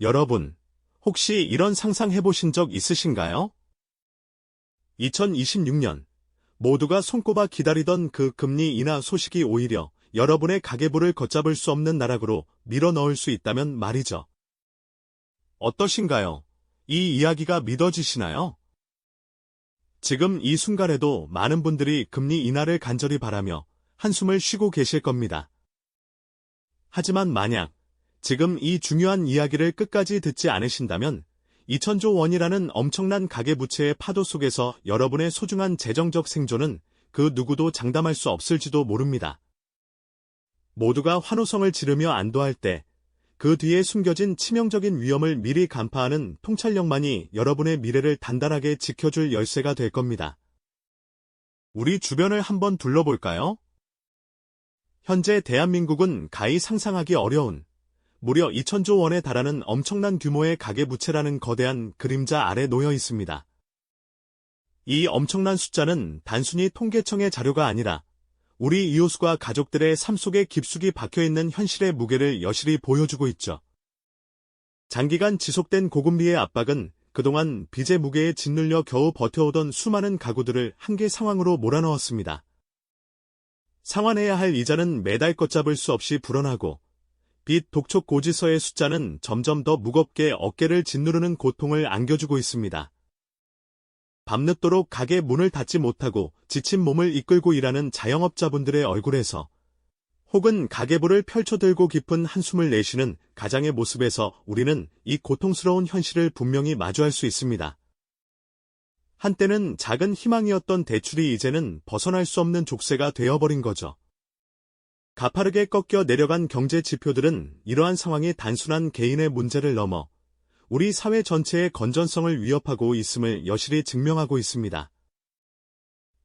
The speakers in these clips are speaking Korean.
여러분, 혹시 이런 상상 해보신 적 있으신가요? 2026년, 모두가 손꼽아 기다리던 그 금리 인하 소식이 오히려 여러분의 가계부를 걷잡을 수 없는 나락으로 밀어 넣을 수 있다면 말이죠. 어떠신가요? 이 이야기가 믿어지시나요? 지금 이 순간에도 많은 분들이 금리 인하를 간절히 바라며 한숨을 쉬고 계실 겁니다. 하지만 만약 지금 이 중요한 이야기를 끝까지 듣지 않으신다면 2000조 원이라는 엄청난 가계부채의 파도 속에서 여러분의 소중한 재정적 생존은 그 누구도 장담할 수 없을지도 모릅니다. 모두가 환호성을 지르며 안도할 때 그 뒤에 숨겨진 치명적인 위험을 미리 간파하는 통찰력만이 여러분의 미래를 단단하게 지켜줄 열쇠가 될 겁니다. 우리 주변을 한번 둘러볼까요? 현재 대한민국은 가히 상상하기 어려운 무려 2천조 원에 달하는 엄청난 규모의 가계부채라는 거대한 그림자 아래 놓여 있습니다. 이 엄청난 숫자는 단순히 통계청의 자료가 아니라 우리 이웃과 가족들의 삶 속에 깊숙이 박혀있는 현실의 무게를 여실히 보여주고 있죠. 장기간 지속된 고금리의 압박은 그동안 빚의 무게에 짓눌려 겨우 버텨오던 수많은 가구들을 한계 상황으로 몰아넣었습니다. 상환해야 할 이자는 매달 걷잡을 수 없이 불어나고 빚 독촉 고지서의 숫자는 점점 더 무겁게 어깨를 짓누르는 고통을 안겨주고 있습니다. 밤늦도록 가게 문을 닫지 못하고 지친 몸을 이끌고 일하는 자영업자분들의 얼굴에서 혹은 가계부를 펼쳐들고 깊은 한숨을 내쉬는 가장의 모습에서 우리는 이 고통스러운 현실을 분명히 마주할 수 있습니다. 한때는 작은 희망이었던 대출이 이제는 벗어날 수 없는 족쇄가 되어버린 거죠. 가파르게 꺾여 내려간 경제 지표들은 이러한 상황이 단순한 개인의 문제를 넘어 우리 사회 전체의 건전성을 위협하고 있음을 여실히 증명하고 있습니다.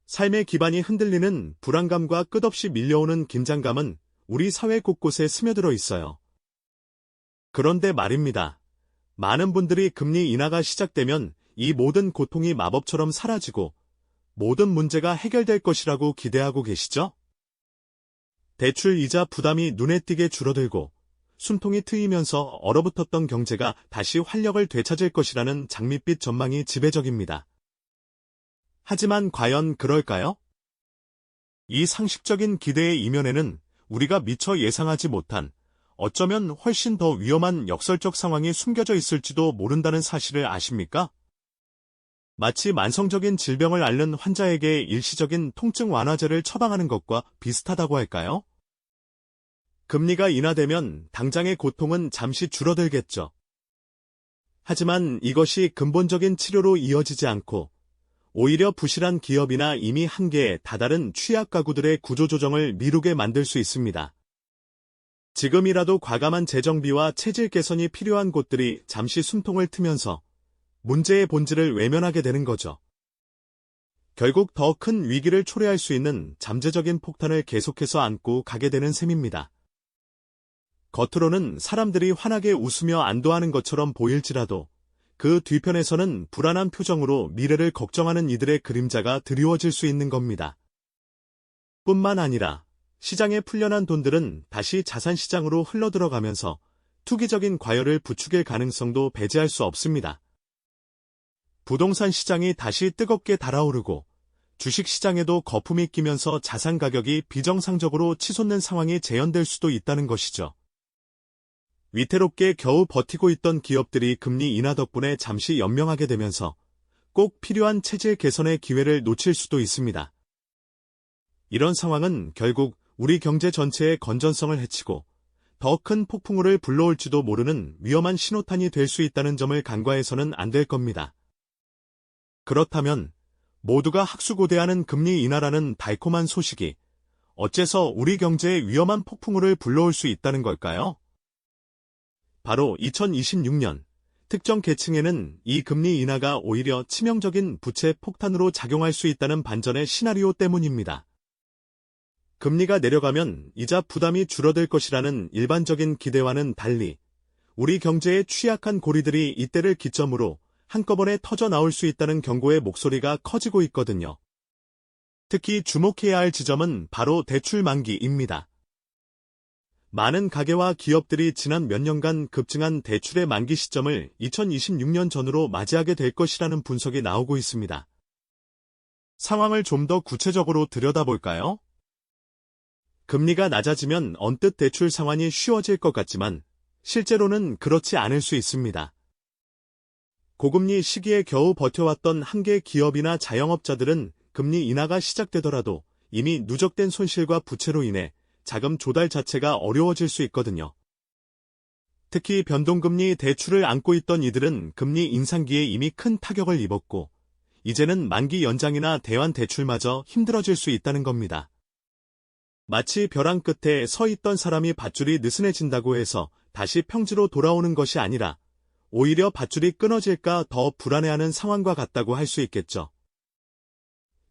삶의 기반이 흔들리는 불안감과 끝없이 밀려오는 긴장감은 우리 사회 곳곳에 스며들어 있어요. 그런데 말입니다. 많은 분들이 금리 인하가 시작되면 이 모든 고통이 마법처럼 사라지고 모든 문제가 해결될 것이라고 기대하고 계시죠? 대출 이자 부담이 눈에 띄게 줄어들고 숨통이 트이면서 얼어붙었던 경제가 다시 활력을 되찾을 것이라는 장밋빛 전망이 지배적입니다. 하지만 과연 그럴까요? 이 상식적인 기대의 이면에는 우리가 미처 예상하지 못한 어쩌면 훨씬 더 위험한 역설적 상황이 숨겨져 있을지도 모른다는 사실을 아십니까? 마치 만성적인 질병을 앓는 환자에게 일시적인 통증 완화제를 처방하는 것과 비슷하다고 할까요? 금리가 인하되면 당장의 고통은 잠시 줄어들겠죠. 하지만 이것이 근본적인 치료로 이어지지 않고 오히려 부실한 기업이나 이미 한계에 다다른 취약 가구들의 구조조정을 미루게 만들 수 있습니다. 지금이라도 과감한 재정비와 체질 개선이 필요한 곳들이 잠시 숨통을 트면서 문제의 본질을 외면하게 되는 거죠. 결국 더 큰 위기를 초래할 수 있는 잠재적인 폭탄을 계속해서 안고 가게 되는 셈입니다. 겉으로는 사람들이 환하게 웃으며 안도하는 것처럼 보일지라도 그 뒤편에서는 불안한 표정으로 미래를 걱정하는 이들의 그림자가 드리워질 수 있는 겁니다. 뿐만 아니라 시장에 풀려난 돈들은 다시 자산시장으로 흘러들어가면서 투기적인 과열을 부추길 가능성도 배제할 수 없습니다. 부동산 시장이 다시 뜨겁게 달아오르고 주식시장에도 거품이 끼면서 자산 가격이 비정상적으로 치솟는 상황이 재현될 수도 있다는 것이죠. 위태롭게 겨우 버티고 있던 기업들이 금리 인하 덕분에 잠시 연명하게 되면서 꼭 필요한 체질 개선의 기회를 놓칠 수도 있습니다. 이런 상황은 결국 우리 경제 전체의 건전성을 해치고 더 큰 폭풍우를 불러올지도 모르는 위험한 신호탄이 될 수 있다는 점을 간과해서는 안 될 겁니다. 그렇다면 모두가 학수고대하는 금리 인하라는 달콤한 소식이 어째서 우리 경제에 위험한 폭풍우를 불러올 수 있다는 걸까요? 바로 2026년 특정 계층에는 이 금리 인하가 오히려 치명적인 부채 폭탄으로 작용할 수 있다는 반전의 시나리오 때문입니다. 금리가 내려가면 이자 부담이 줄어들 것이라는 일반적인 기대와는 달리 우리 경제의 취약한 고리들이 이때를 기점으로 한꺼번에 터져 나올 수 있다는 경고의 목소리가 커지고 있거든요. 특히 주목해야 할 지점은 바로 대출 만기입니다. 많은 가게와 기업들이 지난 몇 년간 급증한 대출의 만기 시점을 2026년 전으로 맞이하게 될 것이라는 분석이 나오고 있습니다. 상황을 좀 더 구체적으로 들여다볼까요? 금리가 낮아지면 언뜻 대출 상환이 쉬워질 것 같지만 실제로는 그렇지 않을 수 있습니다. 고금리 시기에 겨우 버텨왔던 한계 기업이나 자영업자들은 금리 인하가 시작되더라도 이미 누적된 손실과 부채로 인해 자금 조달 자체가 어려워질 수 있거든요. 특히 변동금리 대출을 안고 있던 이들은 금리 인상기에 이미 큰 타격을 입었고, 이제는 만기 연장이나 대환 대출마저 힘들어질 수 있다는 겁니다. 마치 벼랑 끝에 서 있던 사람이 밧줄이 느슨해진다고 해서 다시 평지로 돌아오는 것이 아니라 오히려 밧줄이 끊어질까 더 불안해하는 상황과 같다고 할 수 있겠죠.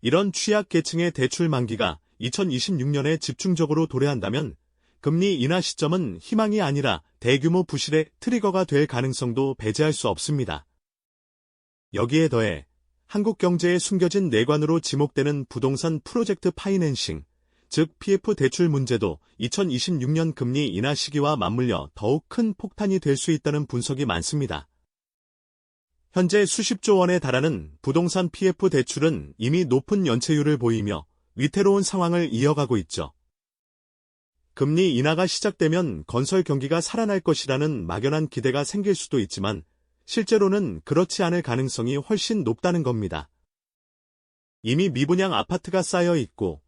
이런 취약 계층의 대출 만기가 2026년에 집중적으로 도래한다면 금리 인하 시점은 희망이 아니라 대규모 부실의 트리거가 될 가능성도 배제할 수 없습니다. 여기에 더해 한국 경제에 숨겨진 내관으로 지목되는 부동산 프로젝트 파이낸싱, 즉 PF 대출 문제도 2026년 금리 인하 시기와 맞물려 더욱 큰 폭탄이 될 수 있다는 분석이 많습니다. 현재 수십조 원에 달하는 부동산 PF 대출은 이미 높은 연체율을 보이며 위태로운 상황을 이어가고 있죠. 금리 인하가 시작되면 건설 경기가 살아날 것이라는 막연한 기대가 생길 수도 있지만 실제로는 그렇지 않을 가능성이 훨씬 높다는 겁니다. 이미 미분양 아파트가 쌓여 있고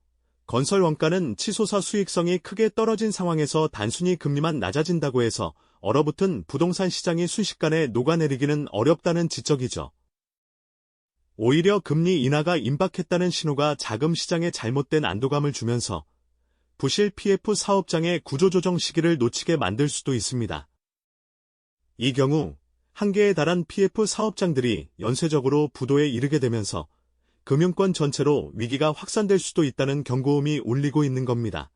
건설 원가는 치솟아 수익성이 크게 떨어진 상황에서 단순히 금리만 낮아진다고 해서 얼어붙은 부동산 시장이 순식간에 녹아내리기는 어렵다는 지적이죠. 오히려 금리 인하가 임박했다는 신호가 자금 시장에 잘못된 안도감을 주면서 부실 PF 사업장의 구조조정 시기를 놓치게 만들 수도 있습니다. 이 경우 한계에 달한 PF 사업장들이 연쇄적으로 부도에 이르게 되면서 금융권 전체로 위기가 확산될 수도 있다는 경고음이 울리고 있는 겁니다.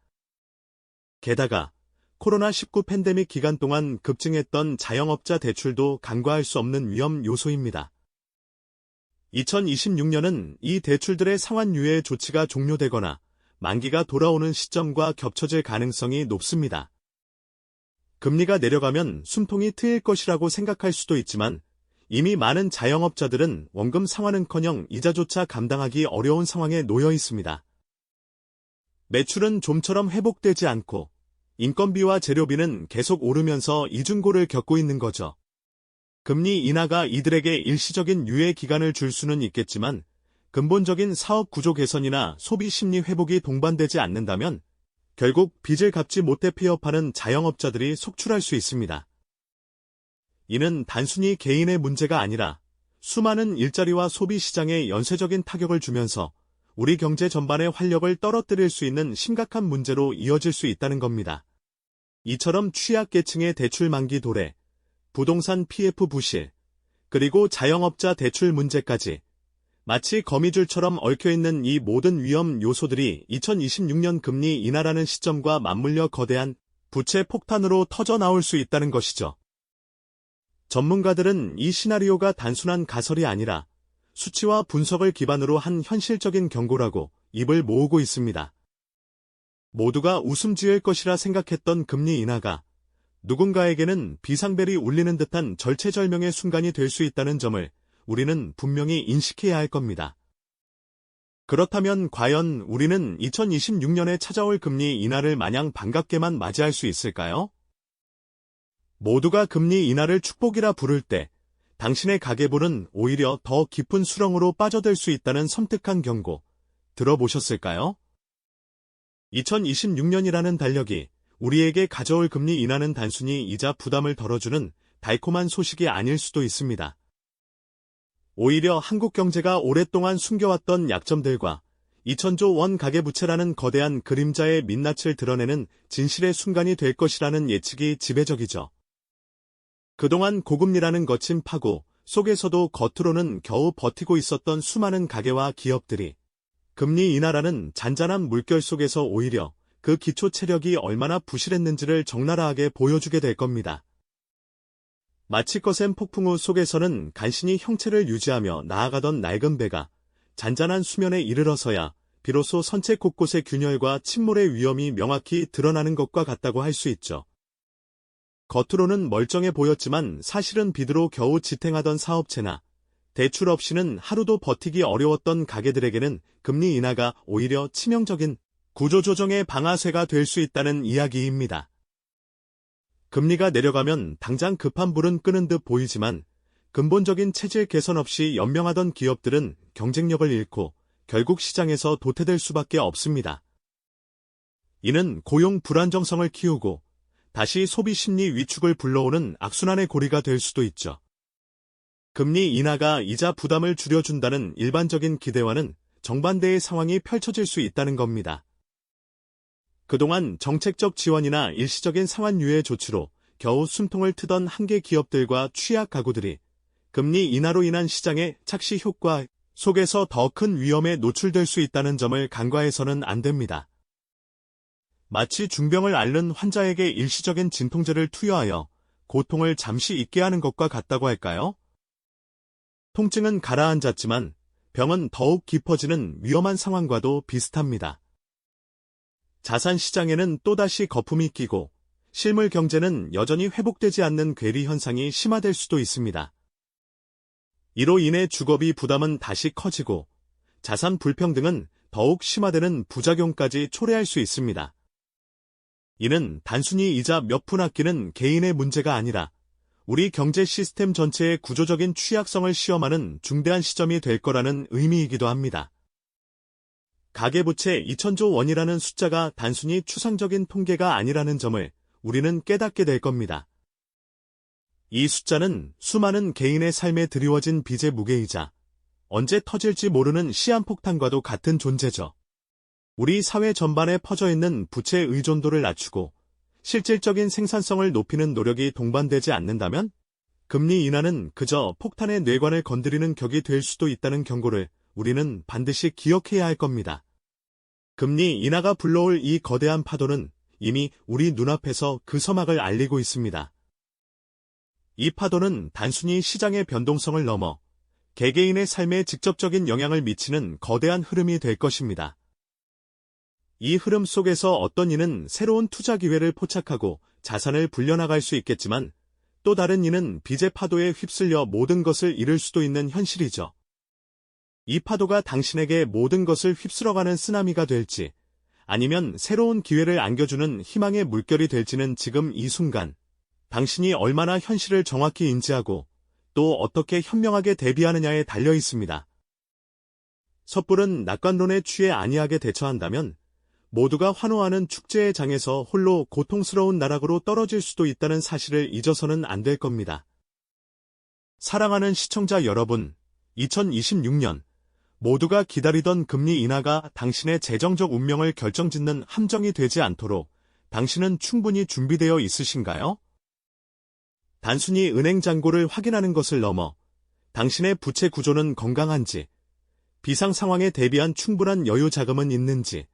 게다가 코로나19 팬데믹 기간 동안 급증했던 자영업자 대출도 간과할 수 없는 위험 요소입니다. 2026년은 이 대출들의 상환 유예 조치가 종료되거나 만기가 돌아오는 시점과 겹쳐질 가능성이 높습니다. 금리가 내려가면 숨통이 트일 것이라고 생각할 수도 있지만 이미 많은 자영업자들은 원금 상환은커녕 이자조차 감당하기 어려운 상황에 놓여 있습니다. 매출은 좀처럼 회복되지 않고 인건비와 재료비는 계속 오르면서 이중고를 겪고 있는 거죠. 금리 인하가 이들에게 일시적인 유예 기간을 줄 수는 있겠지만 근본적인 사업 구조 개선이나 소비 심리 회복이 동반되지 않는다면 결국 빚을 갚지 못해 폐업하는 자영업자들이 속출할 수 있습니다. 이는 단순히 개인의 문제가 아니라 수많은 일자리와 소비 시장에 연쇄적인 타격을 주면서 우리 경제 전반의 활력을 떨어뜨릴 수 있는 심각한 문제로 이어질 수 있다는 겁니다. 이처럼 취약계층의 대출 만기 도래, 부동산 PF 부실, 그리고 자영업자 대출 문제까지 마치 거미줄처럼 얽혀있는 이 모든 위험 요소들이 2026년 금리 인하라는 시점과 맞물려 거대한 부채 폭탄으로 터져 나올 수 있다는 것이죠. 전문가들은 이 시나리오가 단순한 가설이 아니라 수치와 분석을 기반으로 한 현실적인 경고라고 입을 모으고 있습니다. 모두가 웃음 지을 것이라 생각했던 금리 인하가 누군가에게는 비상벨이 울리는 듯한 절체절명의 순간이 될 수 있다는 점을 우리는 분명히 인식해야 할 겁니다. 그렇다면 과연 우리는 2026년에 찾아올 금리 인하를 마냥 반갑게만 맞이할 수 있을까요? 모두가 금리 인하를 축복이라 부를 때 당신의 가계부는 오히려 더 깊은 수렁으로 빠져들 수 있다는 섬뜩한 경고 들어보셨을까요? 2026년이라는 달력이 우리에게 가져올 금리 인하는 단순히 이자 부담을 덜어주는 달콤한 소식이 아닐 수도 있습니다. 오히려 한국 경제가 오랫동안 숨겨왔던 약점들과 2천조 원 가계부채라는 거대한 그림자의 민낯을 드러내는 진실의 순간이 될 것이라는 예측이 지배적이죠. 그동안 고금리라는 거친 파고 속에서도 겉으로는 겨우 버티고 있었던 수많은 가게와 기업들이 금리 인하라는 잔잔한 물결 속에서 오히려 그 기초 체력이 얼마나 부실했는지를 적나라하게 보여주게 될 겁니다. 마치 거센 폭풍 우 속에서는 간신히 형체를 유지하며 나아가던 낡은 배가 잔잔한 수면에 이르러서야 비로소 선체 곳곳의 균열과 침몰의 위험이 명확히 드러나는 것과 같다고 할 수 있죠. 겉으로는 멀쩡해 보였지만 사실은 비드로 겨우 지탱하던 사업체나 대출 없이는 하루도 버티기 어려웠던 가게들에게는 금리 인하가 오히려 치명적인 구조조정의 방아쇠가 될 수 있다는 이야기입니다. 금리가 내려가면 당장 급한 불은 끄는 듯 보이지만 근본적인 체질 개선 없이 연명하던 기업들은 경쟁력을 잃고 결국 시장에서 도태될 수밖에 없습니다. 이는 고용 불안정성을 키우고 다시 소비 심리 위축을 불러오는 악순환의 고리가 될 수도 있죠. 금리 인하가 이자 부담을 줄여준다는 일반적인 기대와는 정반대의 상황이 펼쳐질 수 있다는 겁니다. 그동안 정책적 지원이나 일시적인 상환 유예 조치로 겨우 숨통을 트던 한계 기업들과 취약 가구들이 금리 인하로 인한 시장의 착시 효과 속에서 더 큰 위험에 노출될 수 있다는 점을 간과해서는 안 됩니다. 마치 중병을 앓는 환자에게 일시적인 진통제를 투여하여 고통을 잠시 잊게 하는 것과 같다고 할까요? 통증은 가라앉았지만 병은 더욱 깊어지는 위험한 상황과도 비슷합니다. 자산 시장에는 또다시 거품이 끼고 실물 경제는 여전히 회복되지 않는 괴리 현상이 심화될 수도 있습니다. 이로 인해 주거비 부담은 다시 커지고 자산 불평등은 더욱 심화되는 부작용까지 초래할 수 있습니다. 이는 단순히 이자 몇 푼 아끼는 개인의 문제가 아니라 우리 경제 시스템 전체의 구조적인 취약성을 시험하는 중대한 시점이 될 거라는 의미이기도 합니다. 가계부채 2천조 원이라는 숫자가 단순히 추상적인 통계가 아니라는 점을 우리는 깨닫게 될 겁니다. 이 숫자는 수많은 개인의 삶에 드리워진 빚의 무게이자 언제 터질지 모르는 시한폭탄과도 같은 존재죠. 우리 사회 전반에 퍼져 있는 부채 의존도를 낮추고 실질적인 생산성을 높이는 노력이 동반되지 않는다면 금리 인하는 그저 폭탄의 뇌관을 건드리는 격이 될 수도 있다는 경고를 우리는 반드시 기억해야 할 겁니다. 금리 인하가 불러올 이 거대한 파도는 이미 우리 눈앞에서 그 서막을 알리고 있습니다. 이 파도는 단순히 시장의 변동성을 넘어 개개인의 삶에 직접적인 영향을 미치는 거대한 흐름이 될 것입니다. 이 흐름 속에서 어떤 이는 새로운 투자 기회를 포착하고 자산을 불려나갈 수 있겠지만 또 다른 이는 빚의 파도에 휩쓸려 모든 것을 잃을 수도 있는 현실이죠. 이 파도가 당신에게 모든 것을 휩쓸어가는 쓰나미가 될지 아니면 새로운 기회를 안겨주는 희망의 물결이 될지는 지금 이 순간 당신이 얼마나 현실을 정확히 인지하고 또 어떻게 현명하게 대비하느냐에 달려 있습니다. 섣불은 낙관론에 취해 안이하게 대처한다면 모두가 환호하는 축제의 장에서 홀로 고통스러운 나락으로 떨어질 수도 있다는 사실을 잊어서는 안 될 겁니다. 사랑하는 시청자 여러분, 2026년 모두가 기다리던 금리 인하가 당신의 재정적 운명을 결정짓는 함정이 되지 않도록 당신은 충분히 준비되어 있으신가요? 단순히 은행 잔고를 확인하는 것을 넘어 당신의 부채 구조는 건강한지, 비상 상황에 대비한 충분한 여유 자금은 있는지,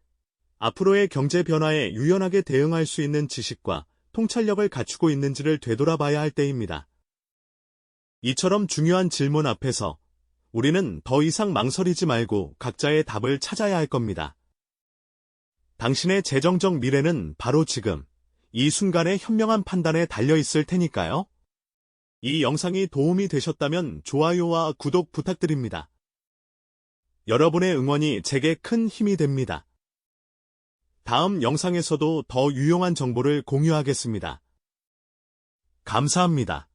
앞으로의 경제 변화에 유연하게 대응할 수 있는 지식과 통찰력을 갖추고 있는지를 되돌아봐야 할 때입니다. 이처럼 중요한 질문 앞에서 우리는 더 이상 망설이지 말고 각자의 답을 찾아야 할 겁니다. 당신의 재정적 미래는 바로 지금, 이 순간의 현명한 판단에 달려 있을 테니까요. 이 영상이 도움이 되셨다면 좋아요와 구독 부탁드립니다. 여러분의 응원이 제게 큰 힘이 됩니다. 다음 영상에서도 더 유용한 정보를 공유하겠습니다. 감사합니다.